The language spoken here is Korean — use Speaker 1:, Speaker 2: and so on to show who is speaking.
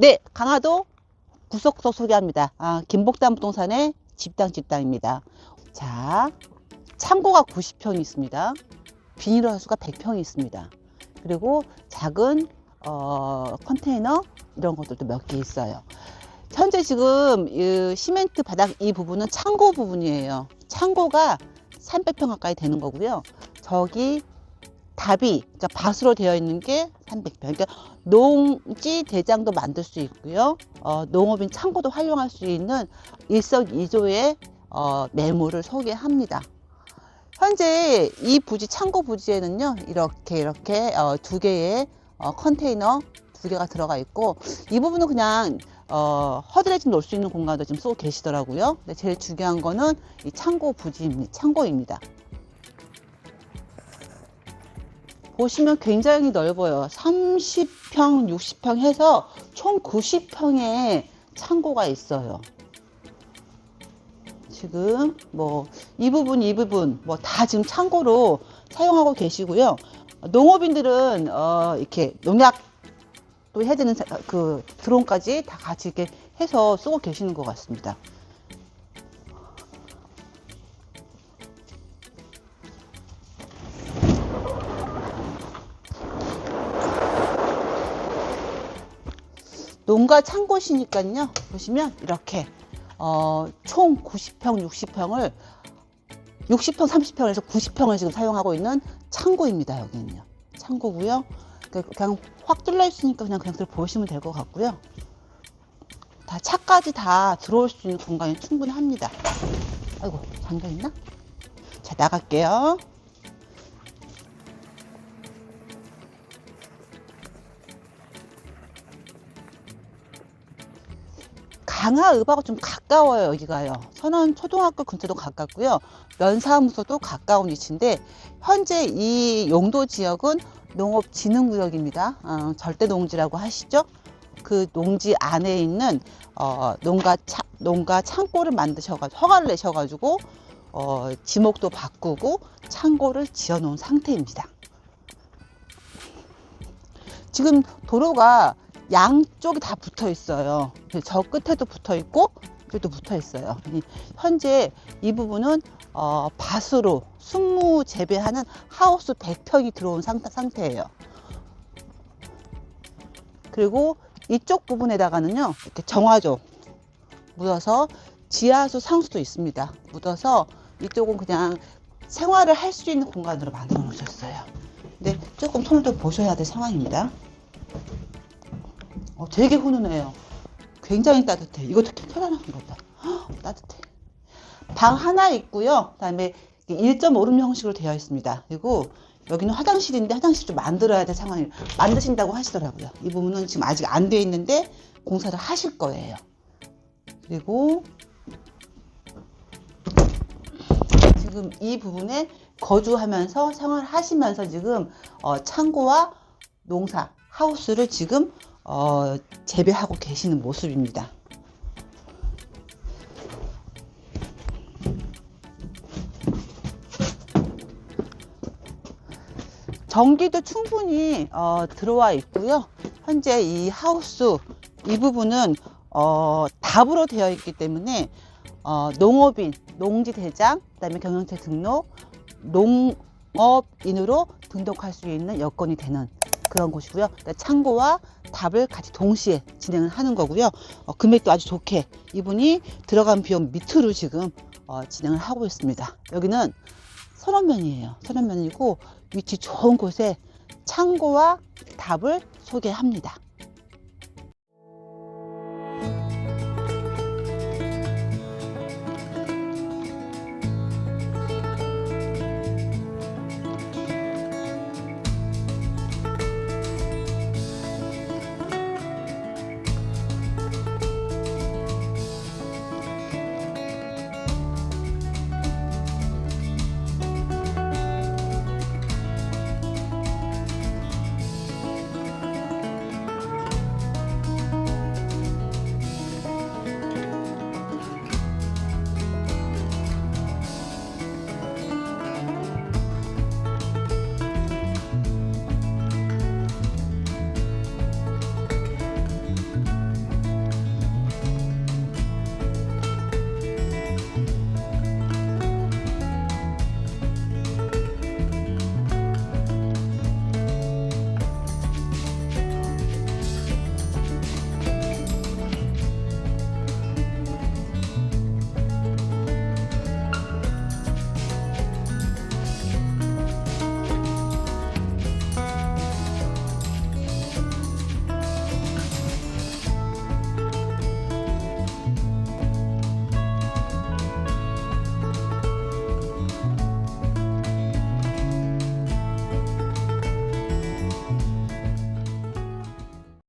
Speaker 1: 네, 강화도 구석소 소개합니다. 아, 김복담 부동산의 집당 집당입니다. 자, 창고가 90평이 있습니다. 비닐하우스가 100평이 있습니다. 그리고 작은 어, 컨테이너 이런 것들도 몇 개 있어요. 현재 지금 이 시멘트 바닥 이 부분은 창고 부분이에요. 창고가 300평 가까이 되는 거고요. 저기 답이 그러니까 밭으로 되어 있는 게 300평. 그러니까 농지 대장도 만들 수 있고요. 어, 농업인 창고도 활용할 수 있는 일석이조의 어, 매물을 소개합니다. 현재 이 부지 창고 부지에는요 이렇게 이렇게 어, 두 개의 어, 컨테이너 두 개가 들어가 있고 이 부분은 그냥 어, 허드레진 놓을 수 있는 공간도 지금 쓰고 계시더라고요. 근데 제일 중요한 거는 이 창고 부지입니다. 창고입니다. 보시면 굉장히 넓어요. 30평, 60평 해서 총 90평의 창고가 있어요. 지금 뭐 이 부분, 이 부분 뭐 다 지금 창고로 사용하고 계시고요. 농업인들은 어 이렇게 농약도 해야 되는 사- 그 드론까지 다 같이 이렇게 해서 쓰고 계시는 것 같습니다. 농가 창고시니까요. 보시면 이렇게 어, 총 90평, 60평을 60평, 30평에서 90평을 지금 사용하고 있는 창고입니다. 여기는요. 창고고요. 그- 그냥 확 뚫려 있으니까 그냥 그냥 보시면 될 것 같고요. 다 차까지 다 들어올 수 있는 공간이 충분합니다. 아이고 잠겨 있나? 자 나갈게요. 강화읍하고 좀 가까워요 여기가요. 선원 초등학교 근처도 가깝고요. 면사무소도 가까운 위치인데 현재 이 용도 지역은 농업진흥구역입니다. 어, 절대농지라고 하시죠? 그 농지 안에 있는 어, 농가 차, 농가 창고를 만드셔가지고 허가를 내셔가지고 어, 지목도 바꾸고 창고를 지어놓은 상태입니다. 지금 도로가 양쪽이 다 붙어 있어요. 저 끝에도 붙어 있고 여기도 붙어 있어요. 이- 현재 이 부분은 어, 밭으로 숙무 재배하는 하우스 100평이 들어온 상, 상태예요. 그리고 이쪽 부분에다가는요 이렇게 정화조 묻어서 지하수 상수도 있습니다. 묻어서 이쪽은 그냥 생활을 할 수 있는 공간으로 만들어 놓으셨어요. 근데 조금 손을 좀 보셔야 될 상황입니다. 어, 되게 훈훈해요. 굉장히 따뜻해. 특히 편안한 거다. 헉, 따뜻해. 방 하나 있고요. 그다음에 1.5룸 형식으로 되어 있습니다. 그리고 여기는 화장실인데 화장실 좀 만들어야 될 상황이 만드신다고 하시더라고요. 이 부분은 지금 아직 안 돼 있는데 공사를 하실 거예요. 그리고 지금 이 부분에 거주하면서 생활하시면서 지금 어, 창고와 농사 하우스를 지금 어, 재배하고 계시는 모습입니다. 전기도 충분히 어, 들어와 있고요. 현재 이 하우스 이 부분은 어, 답으로 되어 있기 때문에 어, 농업인, 농지 대장, 그다음에 경영체 등록, 농업인으로 등록할 수 있는 여건이 되는 그런 곳이고요. 그러니까 창고와 답을 같이 동시에 진행을 하는 거고요. 어, 금액도 아주 좋게 이분이 들어간 비용 밑으로 지금 어, 진행을 하고 있습니다. 여기는 선원면이에요. 선원면이고 위치 좋은 곳에 창고와 답을 소개합니다.